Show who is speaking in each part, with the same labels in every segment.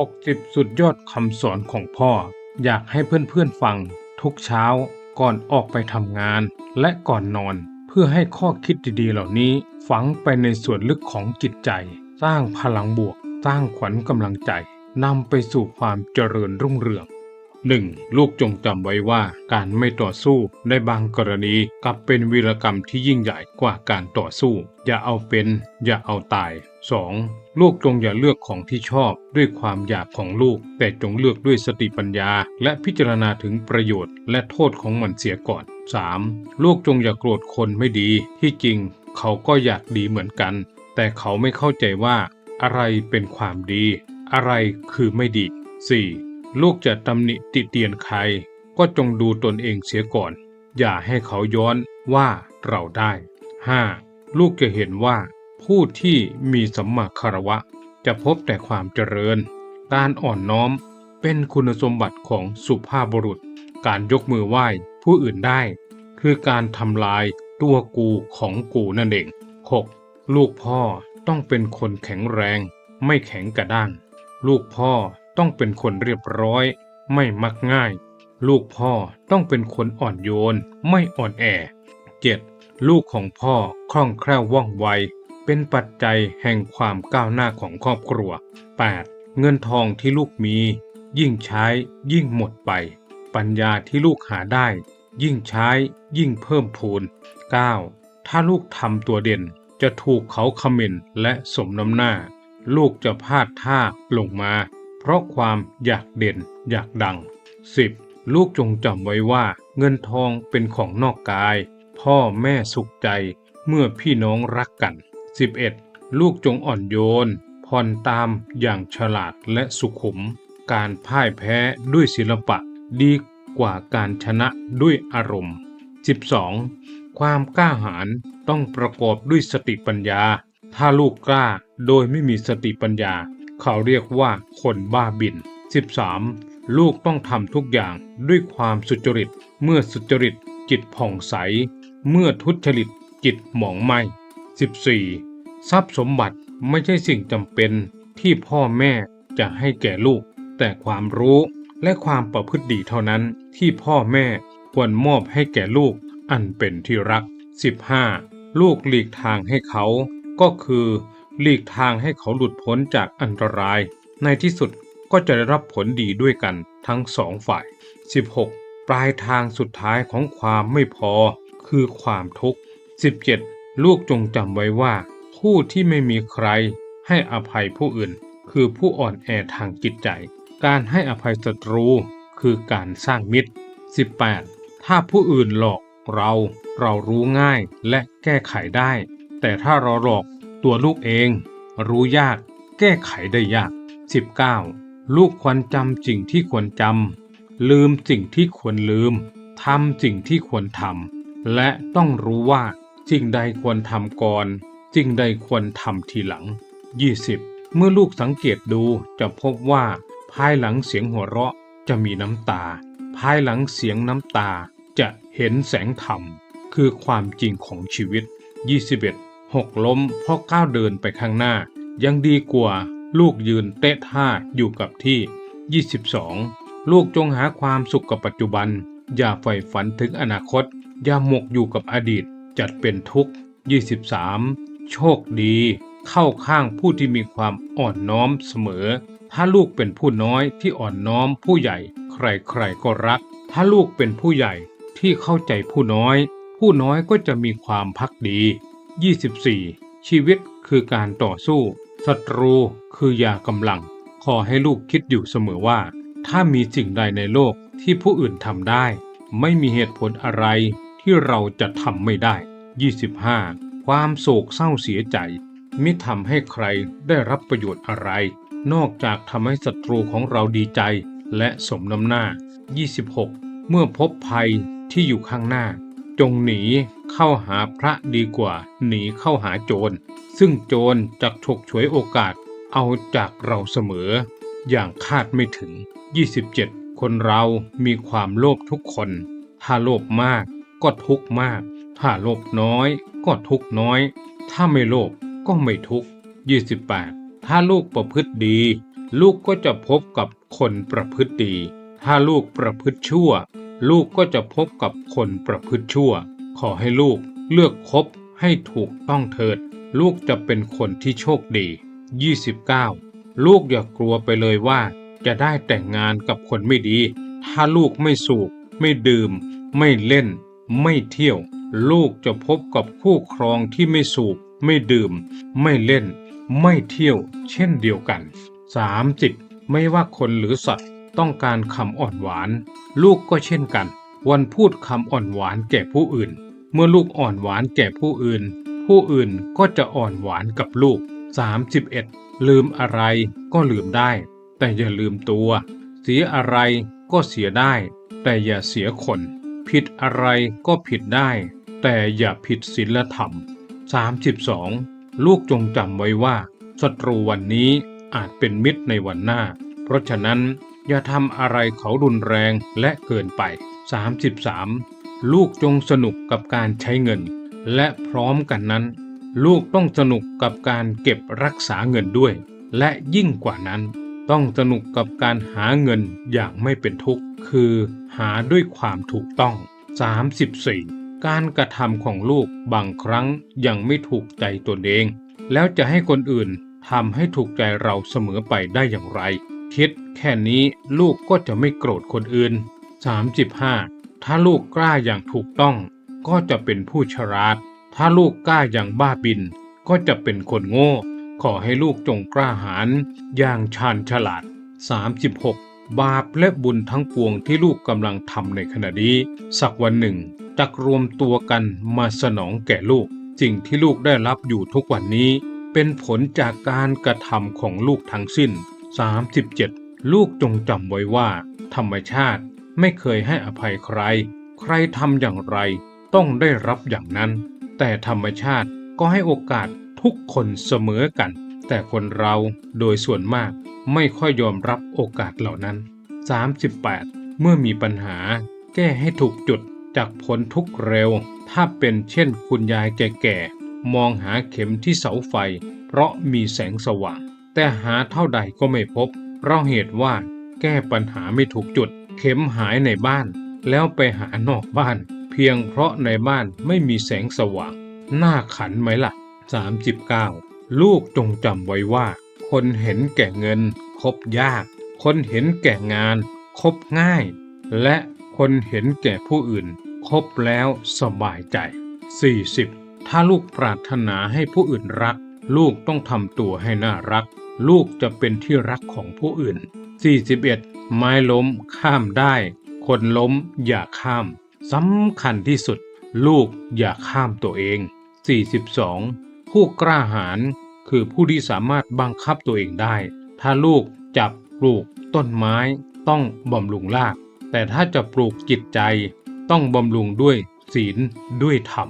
Speaker 1: 60 สุดยอดคำสอนของพ่อ อยากให้เพื่อนๆฟัง ทุกเช้าก่อนออกไปทำงาน และก่อนนอน เพื่อให้ข้อคิดดีๆเหล่านี้ ฝังไปในส่วนลึกของจิตใจ สร้างพลังบวก สร้างขวัญกำลังใจนำไปสู่ความเจริญรุ่งเรือง 1. ลูกจงจำไว้ว่าการไม่ต่อสู้ในบางกรณีกลับเป็นวีรกรรมที่ยิ่งใหญ่กว่าการต่อสู้ อย่าเอาเป็น อย่าเอาตาย 2. ลูกจงอย่าเลือกของที่ชอบด้วยความอยากของลูก แต่จงเลือกด้วยสติปัญญา และพิจารณาถึงประโยชน์และโทษของมันเสียก่อน 3. ลูกจงอย่าโกรธคนไม่ดี ที่จริง เขาก็อยากดีเหมือนกัน แต่เขาไม่เข้าใจว่า อะไรเป็นความดี อะไรคือไม่ดี 4. ลูกจะตำหนิติเตียนใคร ก็จงดูตนเองเสียก่อน อย่าให้เขาย้อนว่าเราได้ 5. ลูกจะเห็นว่า ผู้ที่มีสัมมาคารวะ จะพบแต่ความเจริญ การอ่อนน้อมเป็นคุณสมบัติของสุภาพบุรุษ การยกมือไหว้ผู้อื่นได้ คือการทำลายตัวกูของกูนั่นเอง 6. ลูกพ่อต้องเป็นคนแข็งแรง ไม่แข็งกระด้าง ลูกพ่อต้องเป็นคนเรียบร้อย ไม่มักง่าย ลูกพ่อต้องเป็นคนอ่อนโยน ไม่อ่อนแอ 7. ลูกของพ่อคล่องแคล่วว่องไว เป็นปัจจัยแห่งความก้าวหน้าของครอบครัว 8. เงินทองที่ลูกมี ยิ่งใช้ยิ่งหมดไป ปัญญาที่ลูกหาได้ ยิ่งใช้ยิ่งเพิ่มพูน 9. ถ้าลูกทำตัวเด่นจะถูกเขาคอมเมนต์และสมน้ำหน้า ลูกจะพลาดท่าลงมา เพราะความอยากเด่นอยากดัง 10. ลูกจงจำไว้ว่าเงินทองเป็นของนอกกาย พ่อแม่สุขใจเมื่อพี่น้องรักกัน 11. ลูกจงอ่อนโยน ผ่อนตามอย่างฉลาดและสุขุม การพ่ายแพ้ด้วยศิลปะดีกว่าการชนะด้วยอารมณ์ 12. ความกล้าหาญต้องประกอบด้วยสติปัญญา ถ้าลูกกล้าโดยไม่มีสติปัญญา เขาเรียกว่าคนบ้าบิน 13. ลูกต้องทำทุกอย่างด้วยความสุจริต เมื่อสุจริตจิตผ่องใส เมื่อทุจริตจิตหมองไหม 14. ทรัพย์สมบัติไม่ใช่สิ่งจำเป็นที่พ่อแม่จะให้แก่ลูก แต่ความรู้และความประพฤติดีเท่านั้นที่พ่อแม่ควรมอบให้แก่ลูกอันเป็นที่รัก 15. ลูกหลีกทางให้เขา ก็คือหลีกทางให้เขาหลุดพ้นจากอันตราย ในที่สุดก็จะได้รับผลดีด้วยกันทั้งสองฝ่าย 16. ปลายทางสุดท้ายของความไม่พอ คือความทุกข์ 17. ลูกจงจำไว้ว่า ผู้ที่ไม่มีใครให้อภัยผู้อื่น คือผู้อ่อนแอทางจิตใจ การให้อภัยศัตรูคือการสร้างมิตร 18. ถ้าผู้อื่นหลอกเราเรารู้ง่ายและแก้ไขได้ แต่ถ้าเราหลอกตัวลูกเอง รู้ยากแก้ไขได้ยาก 19. ลูกควรจำสิ่งที่ควรจำลืมสิ่งที่ควรลืมทำสิ่งที่ควรทำและต้องรู้ว่า สิ่งใดควรทำก่อนสิ่งใดควรทำทีหลัง 20. เมื่อลูกสังเกตดูจะพบว่า ภายหลังเสียงหัวเราะจะมีน้ำตา ภายหลังเสียงน้ำตาจะเห็นแสงธรรม คือความจริงของชีวิต 21. หกล้มเพราะก้าวเดินไปข้างหน้า ยังดีกว่าลูกยืนเตะท่าอยู่กับที่ 22. ลูกจงหาความสุขกับปัจจุบัน อย่าใฝ่ฝันถึงอนาคต อย่าหมกอยู่กับอดีต จัดเป็นทุกข์ 23. โชคดี เข้าข้างผู้ที่มีความอ่อนน้อมเสมอ ถ้าลูกเป็นผู้น้อยที่อ่อนน้อมผู้ใหญ่ ใครๆก็รัก ถ้าลูกเป็นผู้ใหญ่ที่เข้าใจผู้น้อย ผู้น้อยก็จะมีความพักดี 24. ชีวิตคือการต่อสู้ศัตรูคือยากำลัง ขอให้ลูกคิดอยู่เสมอว่า ถ้ามีสิ่งใดในโลกที่ผู้อื่นทำได้ ไม่มีเหตุผลอะไร ที่เราจะทำไม่ได้ 25. ความโศกเศร้าเสียใจไม่ทำให้ใครได้รับประโยชน์อะไร นอกจากทำให้ศัตรูของเราดีใจและสมน้ำหน้า 26. เมื่อพบภัยที่อยู่ข้างหน้า จงหนีเข้าหาพระดีกว่า หนีเข้าหาโจร ซึ่งโจรจะฉกฉวยโอกาสเอาจากเราเสมอ อย่างคาดไม่ถึง 27. คนเรามีความโลภทุกคน ถ้าโลภมาก ก็ทุกข์มาก ถ้าโลภน้อยก็ทุกข์น้อย ถ้าไม่โลภก็ไม่ทุกข์ 28. ถ้าลูกประพฤติดี ลูกก็จะพบกับคนประพฤติดี ถ้าลูกประพฤติชั่ว ลูกก็จะพบกับคนประพฤติชั่ว ขอให้ลูกเลือกคบให้ถูกต้องเถิด ลูกจะเป็นคนที่โชคดี 29 ลูกอย่ากลัวไปเลยว่า จะได้แต่งงานกับคนไม่ดี ถ้าลูกไม่สูบไม่ดื่ม ไม่เล่น ไม่เที่ยว ลูกจะพบกับคู่ครองที่ไม่สูบ ไม่ดื่ม ไม่เล่น ไม่เที่ยว เช่นเดียวกัน 30. ไม่ว่าคนหรือสัตว์ต้องการคำอ่อนหวาน ลูกก็เช่นกัน วันพูดคำอ่อนหวานแก่ผู้อื่น เมื่อลูกอ่อนหวานแก่ผู้อื่น ผู้อื่นก็จะอ่อนหวานกับลูก 31. ลืมอะไรก็ลืมได้ แต่อย่าลืมตัว เสียอะไรก็เสียได้ แต่อย่าเสียคน ผิดอะไรก็ผิดได้ แต่อย่าผิดศีลธรรม 32. ลูกจงจำไว้ว่าศัตรูวันนี้อาจเป็นมิตรในวันหน้า เพราะฉะนั้นอย่าทำอะไรเขารุนแรงและเกินไป 33. ลูกจงสนุกกับการใช้เงิน และพร้อมกันนั้น ลูกต้องสนุกกับการเก็บรักษาเงินด้วย และยิ่งกว่านั้น ต้องสนุกกับการหาเงินอย่างไม่เป็นทุกข์คือหาด้วยความถูกต้อง 34. การกระทำของลูกบางครั้งยังไม่ถูกใจตนเอง แล้วจะให้คนอื่นทำให้ถูกใจเราเสมอไปได้อย่างไร คิดแค่นี้ลูกก็จะไม่โกรธคนอื่น 35. ถ้าลูกกล้าอย่างถูกต้อง ก็จะเป็นผู้ฉลาด ถ้าลูกกล้าอย่างบ้าบิน ก็จะเป็นคนโง่ ขอให้ลูกจงกล้าหาญอย่างชาญฉลาด 36. บาปและบุญทั้งปวงที่ลูกกำลังทำในขณะนี้ สักวันหนึ่งจะรวมตัวกันมาสนองแก่ลูกสิ่งที่ลูกได้รับอยู่ทุกวันนี้ เป็นผลจากการกระทำของลูกทั้งสิ้น 37. ลูกจงจำไว้ว่า ธรรมชาติไม่เคยให้อภัยใคร ใครทำอย่างไร ต้องได้รับอย่างนั้น แต่ธรรมชาติก็ให้โอกาส ทุกคนเสมอกัน แต่คนเราโดยส่วนมากไม่ค่อยยอมรับโอกาสเหล่านั้น 38. เมื่อมีปัญหา แก้ให้ถูกจุดจากพ้นทุกเร็ว ถ้าเป็นเช่นคุณยายแก่ๆ มองหาเข็มที่เสาไฟ เพราะมีแสงสว่าง แต่หาเท่าใดก็ไม่พบ เพราะเหตุว่าแก้ปัญหาไม่ถูกจุด เข็มหายในบ้าน แล้วไปหานอกบ้าน เพียงเพราะในบ้านไม่มีแสงสว่าง น่าขันไหมล่ะ 39 ลูกจงจำไว้ว่า คนเห็นแก่เงิน คบยาก คนเห็นแก่งาน คบง่าย และคนเห็นแก่ผู้อื่น คบแล้วสบายใจ 40. ถ้าลูกปรารถนาให้ผู้อื่นรัก ลูกต้องทำตัวให้น่ารัก ลูกจะเป็นที่รักของผู้อื่น 41. ไม้ล้มข้ามได้ คนล้มอย่าข้ามสำคัญที่สุด ลูกอย่าข้ามตัวเอง 42. ผู้กล้าหาญคือผู้ที่สามารถบังคับตัวเองได้ ถ้าลูกจับปลูกต้นไม้ต้องบำรุงราก แต่ถ้าจะปลูกจิตใจ ต้องบำรุงด้วยศีลด้วยธรรม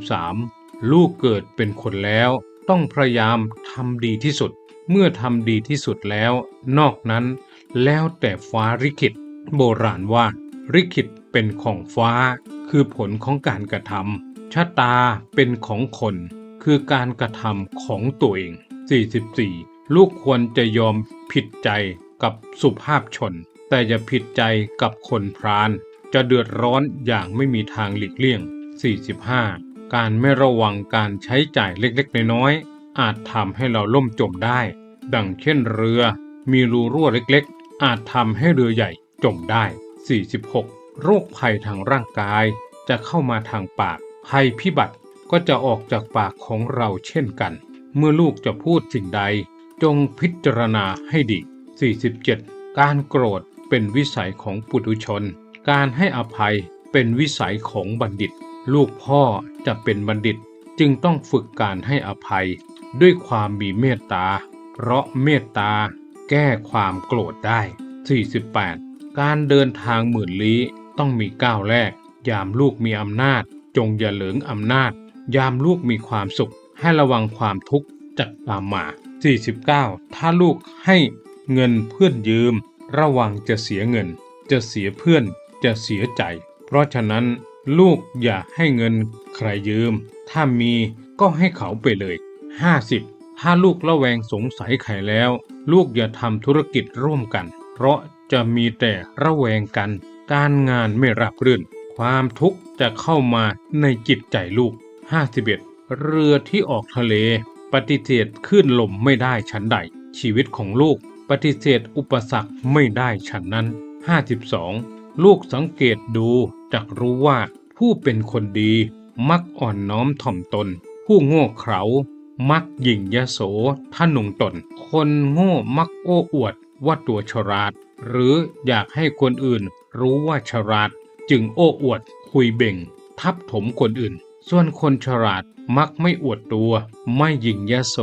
Speaker 1: 43. ลูกเกิดเป็นคนแล้ว ต้องพยายามทำดีที่สุด เมื่อทำดีที่สุดแล้ว นอกนั้นแล้วแต่ฟ้าริขิตโบราณว่าริขิตเป็นของฟ้า คือผลของการกระทำชะตาเป็นของคน คือการกระทำของตัวเอง 44. ลูกควรจะยอมผิดใจกับสุภาพชน แต่อย่าผิดใจกับคนพราน จะเดือดร้อนอย่างไม่มีทางหลีกเลี่ยง 45. การไม่ระวังการใช้จ่ายเล็กๆ น้อยๆ อาจทำให้เราล่มจมได้ ดังเช่นเรือ มีรูรั่วเล็กๆ อาจทำให้เรือใหญ่จมได้ 46. โรคภัยทางร่างกายจะเข้ามาทางปากภัยพิบัติ ก็จะออกจากปากของเราเช่นกัน เมื่อลูกจะพูดสิ่งใด จงพิจารณาให้ดี 47. การโกรธเป็นวิสัยของปุถุชน การให้อภัยเป็นวิสัยของบัณฑิต ลูกพ่อจะเป็นบัณฑิตจึงต้องฝึกการให้อภัย ด้วยความมีเมตตา เพราะเมตตาแก้ความโกรธได้ 48. การเดินทางหมื่นลี้ต้องมีก้าวแรก ยามลูกมีอำนาจ จงอย่าเหลิงอำนาจ ยามลูกมีความสุข ให้ระวังความทุกข์จัดตามมา 49. ถ้าลูกให้เงินเพื่อนยืม ระวังจะเสียเงิน จะเสียเพื่อนจะเสียใจ เพราะฉะนั้นลูกอย่าให้เงินใครยืม ถ้ามีก็ให้เขาไปเลย 50. ถ้าลูกละแวงสงสัยใครแล้ว ลูกอย่าทำธุรกิจร่วมกัน เพราะจะมีแต่ระแวงกัน การงานไม่ราบรื่น ความทุกข์จะเข้ามาในจิตใจลูก 51 เรือที่ออกทะเล ปฏิเสธคลื่นลมไม่ได้ฉันใด ชีวิตของลูกปฏิเสธอุปสรรคไม่ได้ฉันนั้น 52 ลูกสังเกตดูจักรู้ว่าผู้เป็นคนดีมักอ่อนน้อมถ่อมตน ผู้โง่เขลามักหยิ่งยโสท่านุงตน คนโง่มักโอ้อวดว่าตัวฉลาด หรืออยากให้คนอื่นรู้ว่าฉลาด จึงโอ้อวดคุยเบ่ง ทับถมคนอื่น ส่วนคนฉลาดมักไม่อวดตัว ไม่หยิ่งยโส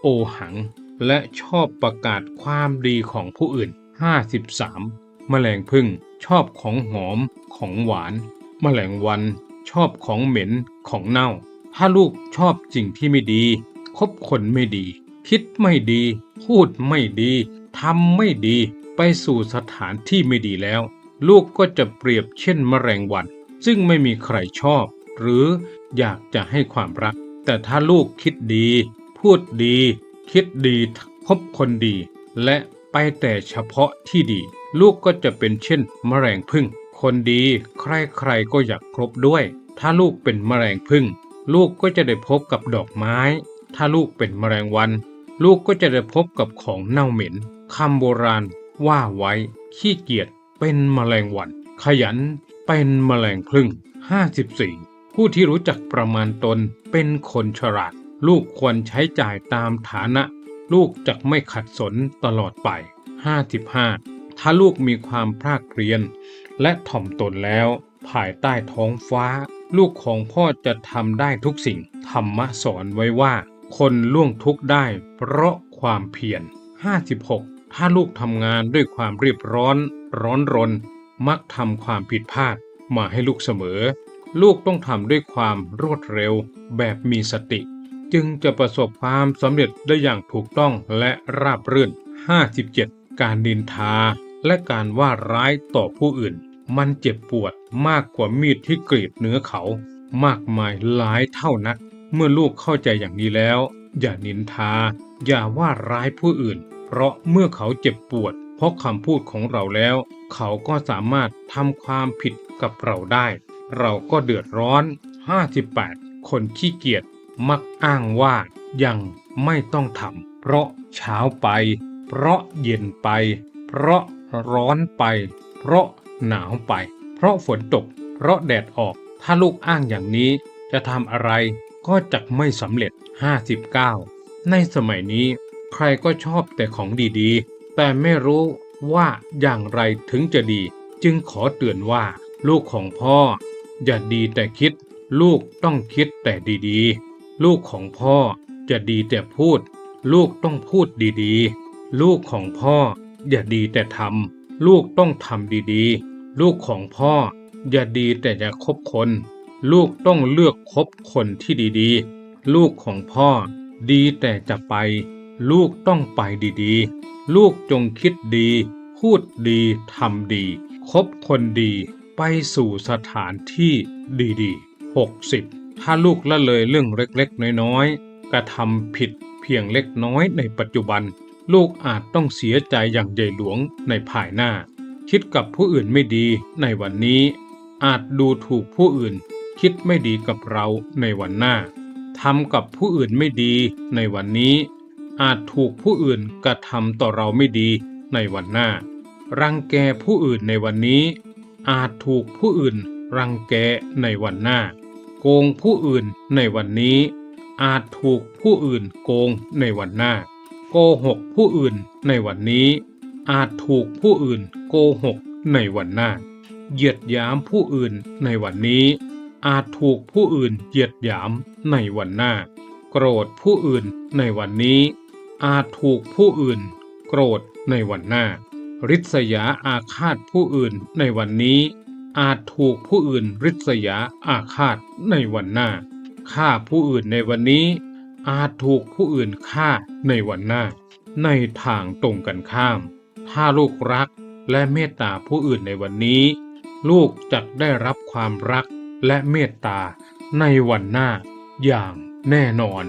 Speaker 1: โอหัง และชอบประกาศความดีของผู้อื่น 53 แมลงพึ่งชอบของหอมของหวาน แมลงวันชอบของเหม็นของเน่า ถ้าลูกชอบสิ่งที่ไม่ดี คบคนไม่ดี คิดไม่ดี พูดไม่ดีทำไม่ดี ไปสู่สถานที่ไม่ดีแล้ว ลูกก็จะเปรียบเช่นแมลงวัน ซึ่งไม่มีใครชอบ หรืออยากจะให้ความรัก แต่ถ้าลูกคิดดี พูดดี คิดดีคบคนดี และไปแต่เฉพาะที่ดี ลูกก็จะเป็นเช่นมแมลงพึ่ง คนดีใครๆก็อยากครบด้วย ถ้าลูกเป็นมแมลงพึ่ง ลูกก็จะได้พบกับดอกไม้ ถ้าลูกเป็นมแมลงวัน ลูกก็จะได้พบกับของเน่าเหม็นคำโบราณว่าไว้ ขี้เกียจเป็นมแมลงวัน ขยันเป็นมแมลงพึ่ง54 ผู้ที่รู้จักประมาณตนเป็นคนฉลาด ลูกควรใช้จ่ายตามฐานะ ลูกจะไม่ขัดสนตลอดไป 55 ถ้าลูกมีความภาคเพียรและถ่อมตนแล้ว ภายใต้ท้องฟ้า ลูกของพ่อจะทำได้ทุกสิ่ง ธรรมะสอนไว้ว่า คนล่วงทุกข์ได้เพราะความเพียร 56 ถ้าลูกทำงานด้วยความรีบร้อน ร้อนรน มักทำความผิดพลาดมาให้ลูกเสมอ ลูกต้องทำด้วยความรวดเร็วแบบมีสติ จึงจะประสบความสำเร็จได้อย่างถูกต้องและราบรื่น 57 การดินทา และการว่าร้ายต่อผู้อื่น มันเจ็บปวดมากกว่ามีดที่กรีดเนื้อเขา มากมายหลายเท่านัก เมื่อลูกเข้าใจอย่างนี้แล้ว อย่านินทา อย่าว่าร้ายผู้อื่น เพราะเมื่อเขาเจ็บปวด เพราะคำพูดของเราแล้ว เขาก็สามารถทำความผิดกับเราได้ เราก็เดือดร้อน 58 คนขี้เกียจมักอ้างว่ายังไม่ต้องทำเพราะเช้าไป เพราะเย็นไป เพราะร้อนไป เพราะหนาวไป เพราะฝนตก เพราะแดดออก ถ้าลูกอ้างอย่างนี้ จะทำอะไรก็จะไม่สำเร็จ 59 ในสมัยนี้ ใครก็ชอบแต่ของดีๆ แต่ไม่รู้ว่าอย่างไรถึงจะดี จึงขอเตือนว่า ลูกของพ่อ อย่าดีแต่คิด ลูกต้องคิดแต่ดีๆ ลูกของพ่อจะดีแต่พูด ลูกต้องพูดดีๆ ลูกของพ่ออย่าดีแต่ทำลูกต้องทำดีๆ ลูกของพ่ออย่าดีแต่จะคบคน ลูกต้องเลือกคบคนที่ดีๆ ลูกของพ่อดีแต่จะไป ลูกต้องไปดีๆ ลูกจงคิดดี พูดดีทำดี คบคนดี ไปสู่สถานที่ดีๆ 60 ถ้าลูกละเลยเรื่องเล็กๆ น้อยๆ กระทำผิดเพียงเล็กน้อยในปัจจุบัน ลูกอาจต้องเสียใจอย่างใหญ่หลวงในภายหน้า คิดกับผู้อื่นไม่ดีในวันนี้ อาจดูถูกผู้อื่น คิดไม่ดีกับเราในวันหน้าทำกับผู้อื่นไม่ดีในวันนี้ อาจถูกผู้อื่นกระทำต่อเราไม่ดีในวันหน้า รังแกผู้อื่นในวันนี้ อาจถูกผู้อื่นรังแกในวันหน้า โกงผู้อื่นในวันนี้ อาจถูกผู้อื่นโกงในวันหน้า โกหกผู้อื่นในวันนี้ อาจถูกผู้อื่นโกหกในวันหน้า เหยียดหยามผู้อื่นในวันนี้ อาจถูกผู้อื่นเหยียดหยามในวันหน้า โกรธผู้อื่นในวันนี้ อาจถูกผู้อื่น โกรธในวันหน้า ริษยาอาฆาตผู้อื่นในวันนี้ อาจถูกผู้อื่นริษยาอาฆาตในวันหน้าฆ่าผู้อื่นในวันนี้ อาจถูกผู้อื่นฆ่าในวันหน้า ในทางตรงกันข้าม ถ้าลูกรักและเมตตาผู้อื่นในวันนี้ ลูกจะได้รับความรักและเมตตาในวันหน้าอย่างแน่นอน